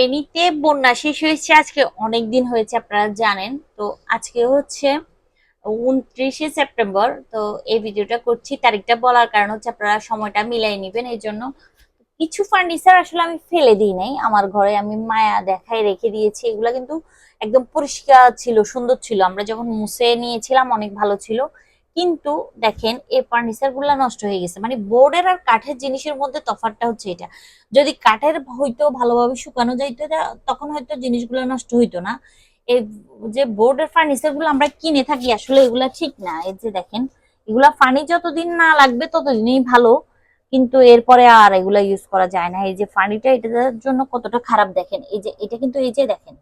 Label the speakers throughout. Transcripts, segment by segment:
Speaker 1: ফেনীতে বন্যা শেষ হয়েছে, আজকে অনেক দিন হয়েছে আপনারা জানেন। তো আজকে হচ্ছে উনত্রিশে সেপ্টেম্বর, তো এই ভিডিওটা করছি। তারিখটা বলার কারণ হচ্ছে আপনারা সময়টা মিলাই নেবেন এই জন্য কিছু ফার্নিচার আসলে আমি ফেলে দিই নাই। আমার ঘরে আমি মায়া দেখায় রেখে দিয়েছি। এগুলা কিন্তু একদম পরিষ্কার ছিল, সুন্দর ছিল। আমরা যখন মুছে নিয়েছিলাম, অনেক ভালো ছিল। কিন্তু দেখেন এই ফার্নিচারগুলা নষ্ট হয়ে গেছে। মানে বোর্ডের আর কাঠের জিনিসের মধ্যে তফাৎটা হচ্ছে এটা। যদি কাঠের হয়তো ভালোভাবে শুকানো যাইতো তখন হয়তো জিনিসগুলো নষ্ট হইতো না। এই যে বোর্ডের ফার্নিচারগুলো আমরা কিনে থাকি, আসলে এগুলা ঠিক না। এই যে দেখেন, এগুলা ফার্নি যতদিন না লাগবে ততদিনই ভালো। কিন্তু এরপরে আর এগুলা ইউজ করা যায় না। এই যে ফার্নিটা এটার জন্য কতটা খারাপ দেখেন। এই যে, এটা কিন্তু এই যে দেখেন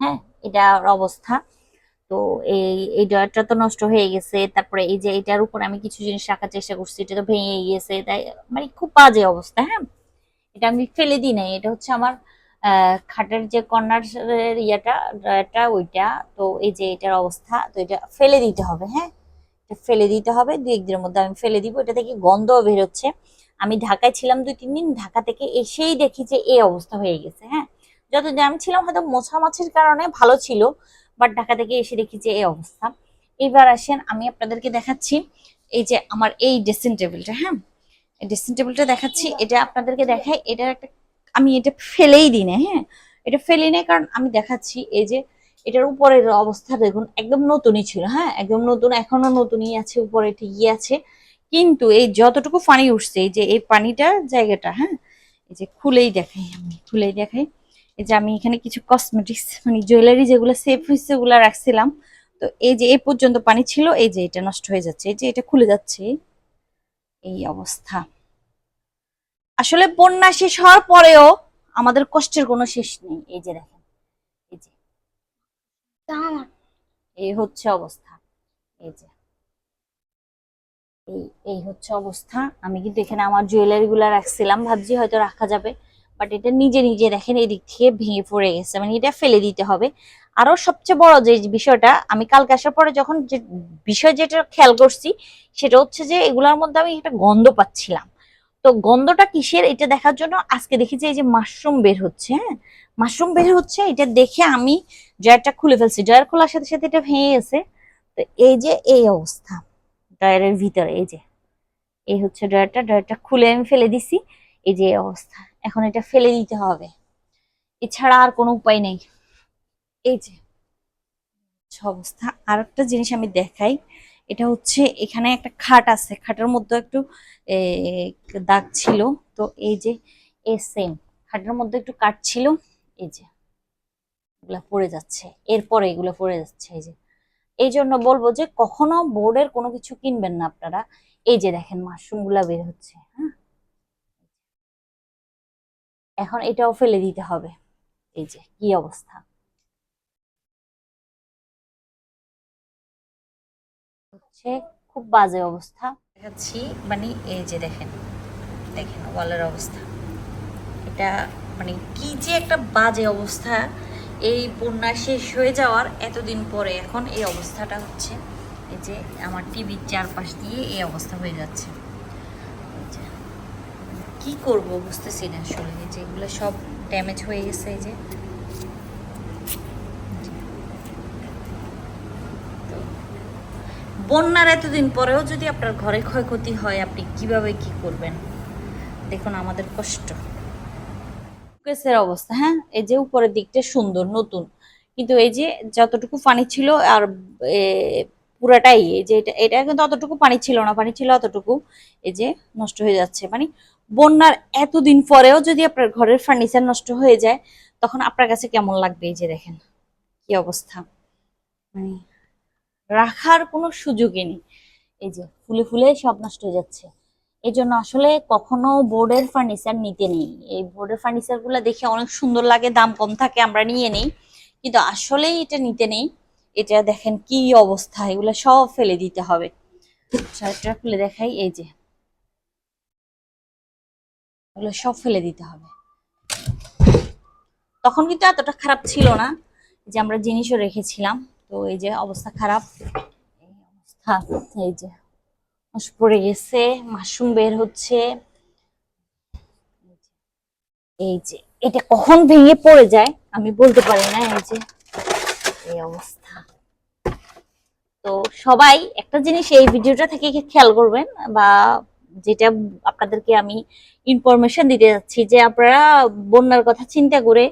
Speaker 1: হ্যাঁ এটার অবস্থা। তো এই এই ড্রয়ারটা তো নষ্ট হয়ে গেছে। তারপরে এই যে এটার উপর আমি কিছু জিনিস রাখার চেষ্টা করছি, এটা তো ভেঙে গিয়েছে। তাই মানে খুব বাজে অবস্থা হ্যাঁ? এটা আমি ফেলে দিই নাই। এটা হচ্ছে আমার খাটের যে কর্নার ইয়াটা ড্রয়ারটা ওইটা। তো এই যে এটার অবস্থা, তো এটা ফেলে দিতে হবে হ্যাঁ? এটা ফেলে দিতে হবে। দুই একদিনের মধ্যে আমি ফেলে দিব। এটা থেকে গন্ধ বেরোচ্ছে আমি ঢাকায় ছিলাম দুই, তিন দিন। ঢাকা থেকে এসেই দেখি যে এই অবস্থা হয়ে গেছে হ্যাঁ? যতদিন আমি ছিলাম হয়তো মোছামাছির কারণে ভালো ছিল। বাট ঢাকা থেকে এসে দেখি যে এই অবস্থা। এবার আসেন, আমি আপনাদেরকে দেখাচ্ছি এই যে আমার এই ড্রেসিং টেবিলটা হ্যাঁ? ড্রেসিং টেবিলটা দেখাচ্ছি। এটা আপনাদেরকে দেখাই, এটা একটা, আমি এটা ফেলেই দিই না হ্যাঁ? এটা ফেলি না কারণ আমি দেখাচ্ছি এই যে এটার উপরের অবস্থা দেখুন, একদম নতুনই ছিল হ্যাঁ? একদম নতুন, এখনও নতুনই আছে, উপরে ঠিকই আছে। কিন্তু এই যতটুকু পানি উঠছে, এই যে এই পানিটার জায়গাটা হ্যাঁ? এই যে খুলেই দেখাই আমি, খুলেই দেখাই। এই যে আমি এখানে কিছু কসমেটিক্স মানে জুয়েলারি যেগুলো সেফ হয়েছে ওগুলো রাখছিলাম। তো এই যে এই পর্যন্ত পানি ছিল, এই যে এটা নষ্ট হয়ে যাচ্ছে, এই যে এটা খুলে যাচ্ছে। এই অবস্থা। আসলে বন্যা শেষ হওয়ার পরেও আমাদের কষ্টের কোনো শেষ নেই। এই যে দেখেন, এই যে। এই হচ্ছে অবস্থা। এই যে। এই এই হচ্ছে অবস্থা। আমি কিন্তু এখানে আমার জুয়েলারি গুলা রাখছিলাম। ভাবছি হয়তো রাখা যাবে। বাট এটা নিজে নিজে দেখেন, এদিক থেকে ভেঙে পড়ে গেছে। মানে এটা ফেলে দিতে হবে। আরও সবচেয়ে বড় যে বিষয়টা, আমি কালকে আসার পরে যখন যে বিষয় যেটা খেয়াল করছি, সেটা হচ্ছে যে এগুলোর মধ্যে আমি একটা গন্ধ পাচ্ছিলাম। তো গন্ধটা কিসের? এটা দেখার জন্য আজকে দেখি যে এই যে মাশরুম বের হচ্ছে হ্যাঁ? মাশরুম বের হচ্ছে, এটা দেখে আমি ড্রয়ারটা খুলে ফেলছি। ড্রয়ার খোলার সাথে সাথে এটা ভেঙে গেছে। তো এই যে এই অবস্থা, ড্রয়ারের ভিতরে, এই যে। এই হচ্ছে ড্রয়ারটা ড্রয়ারটা খুলে আমি ফেলে দিছি। এই যে অবস্থা। এখন এটা ফেলে দিতে হবে। এছাড়া আর কোনো উপায় নেই। এই যে অবস্থা। আর একটা জিনিস আমি দেখাই, এটা হচ্ছে এখানে একটা খাট আছে। খাটের মধ্যে একটু দাগ ছিল। তো এই যে, এ, সেম। খাটের মধ্যে একটু কাট ছিল। এই যে, এগুলা পড়ে যাচ্ছে। এরপরে এগুলো পড়ে যাচ্ছে। এই যে, এই জন্য বলব যে কখনো বোর্ডের কোনো কিছু কিনবেন না আপনারা। এই যে দেখেন মাশরুমগুলা বের হচ্ছে। হ্যাঁ? এখন এটাও ফেলে দিতে হবে। এই যে, কি অবস্থা? হচ্ছে খুব বাজে অবস্থা। দেখাচ্ছি মানে এই যে দেখেন দেখেন ওয়ালের অবস্থা। এটা মানে কি যে একটা বাজে অবস্থা। এই বন্যা শেষ হয়ে যাওয়ার এতদিন পরে এখন এই অবস্থাটা হচ্ছে। এই যে আমার টিভির চারপাশ দিয়ে এই অবস্থা হয়ে যাচ্ছে। কি করব বুঝতেছি না আসলে যে এগুলো সব ড্যামেজ হয়ে গেছে, এই যে। বন্যার এতদিন পরেও যদি আপনার ঘরে ক্ষয়ক্ষতি হয়, আপনি কীভাবে কি করবেন? দেখুন, আমাদের কষ্ট। শোকেসের অবস্থা হ্যাঁ? এই যে উপরের দিকটা সুন্দর, নতুন। কিন্তু এই যে যতটুকু পানি ছিল, আর পুরাটাই, এই যে এটা এটা কিন্তু অতটুকু পানি ছিল না, পানি ছিল অতটুকু, এই যে নষ্ট হয়ে যাচ্ছে। মানে বন্যার এতদিন পরেও যদি আপনার ঘরের ফার্নিচার নষ্ট হয়ে যায়, তখন আপনার কাছে কেমন লাগবে এই যে দেখেন? কি অবস্থা? মানে রাখার কোনো সুযোগই নেই। এই যে ফুলে ফুলে সব নষ্ট হয়ে যাচ্ছে। এই জন্য আসলে কখনো বোর্ডের ফার্নিচার নিতে নেই। এই বোর্ডের ফার্নিচারগুলো দেখে অনেক সুন্দর লাগে, দাম কম থাকে, আমরা নিয়ে নেই। কিন্তু আসলেই এটা নিতে নেই। এটা দেখেন কি অবস্থা, এগুলো সব ফেলে দিতে হবে। শার্টটা খুলে দেখাই, এই যে। এগুলো সব ফেলে দিতে হবে। তখন কিন্তু এতটা খারাপ ছিল না যে আমরা জিনিসও রেখেছিলাম। তো এই যে অবস্থা খারাপ, এই অবস্থা, এই যে পড়ে গেছে, মাশরুম বের হচ্ছে। এই যে এটা কখন ভেঙে পড়ে যায় আমি বলতে পারি না, এই যে এই অবস্থা। তো সবাই একটা জিনিস এই ভিডিওটা থেকে খেয়াল করবেন বা যেটা আপনাদেরকে আমি ইনফরমেশন দিতে যাচ্ছি যে আপনারা বন্যার কথা চিন্তা করে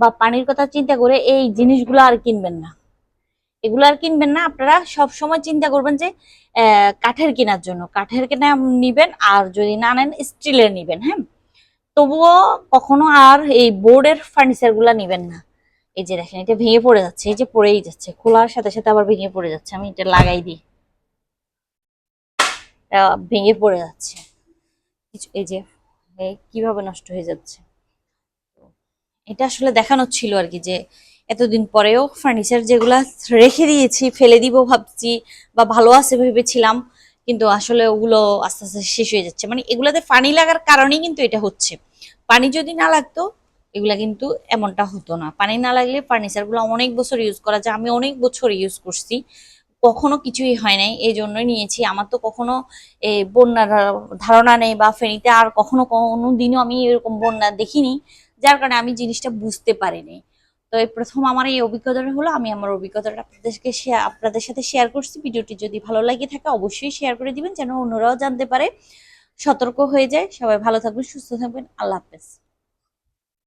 Speaker 1: বা পানির কথা চিন্তা করে এই জিনিসগুলো আর কিনবেন না। এগুলো আর কিনবেন না, আপনারা সব সময় চিন্তা করবেন যে কাঠের কেনার জন্য। কাঠের কেনা নিবেন আর যদি না নেন, স্টিলের নিবেন হ্যাঁ? তবুও কখনো আর এই বোর্ডের ফার্নিচারগুলা নিবেন না। এই যে দেখেন, এটা ভেঙে পড়ে যাচ্ছে, এই যে পড়েই যাচ্ছে। খোলার সাথে সাথে আবার ভেঙে পড়ে যাচ্ছে। আমি এটা লাগাই দিই। ভেঙে পড়ে যাচ্ছে। কিছু- এই যে কীভাবে নষ্ট হয়ে যাচ্ছে? এটা আসলে দেখানো ছিল আর কি যে, এতদিন পরেও ফার্নিচার যেগুলা রেখে দিয়েছি, ফেলে দিব ভাবছি বা ভালো আছে ভেবেছিলাম, কিন্তু আসলে ওগুলো আস্তে আস্তে শেষ হয়ে যাচ্ছে। মানে এগুলাতে পানি লাগার কারণেই কিন্তু এটা হচ্ছে। পানি যদি না লাগতো, এগুলা কিন্তু এমনটা হতো না। পানি না লাগলে ফার্নিচারগুলো অনেক বছর ইউজ করা যায়। আমি অনেক বছর ইউজ করছি। কখনো কিছুই হয় নাই, এই জন্যই নিয়েছি। আমার তো কখনো এই বন্যার ধারণা নেই বা ফেনীতে আর কখনো কোনো দিনও আমি এরকম বন্যা দেখিনি, যার কারণে আমি জিনিসটা বুঝতে পারিনি। তো এই প্রথম আমার এই অভিজ্ঞতাটা হলো, আমি আমার অভিজ্ঞতাটা আপনাদেরকে আপনাদের সাথে শেয়ার করছি। ভিডিওটি যদি ভালো লাগে থাকে অবশ্যই শেয়ার করে দিবেন, যেন অন্যরাও জানতে পারে, সতর্ক হয়ে যায়। সবাই ভালো থাকবেন, সুস্থ থাকবেন। আল্লাহ হাফেজ।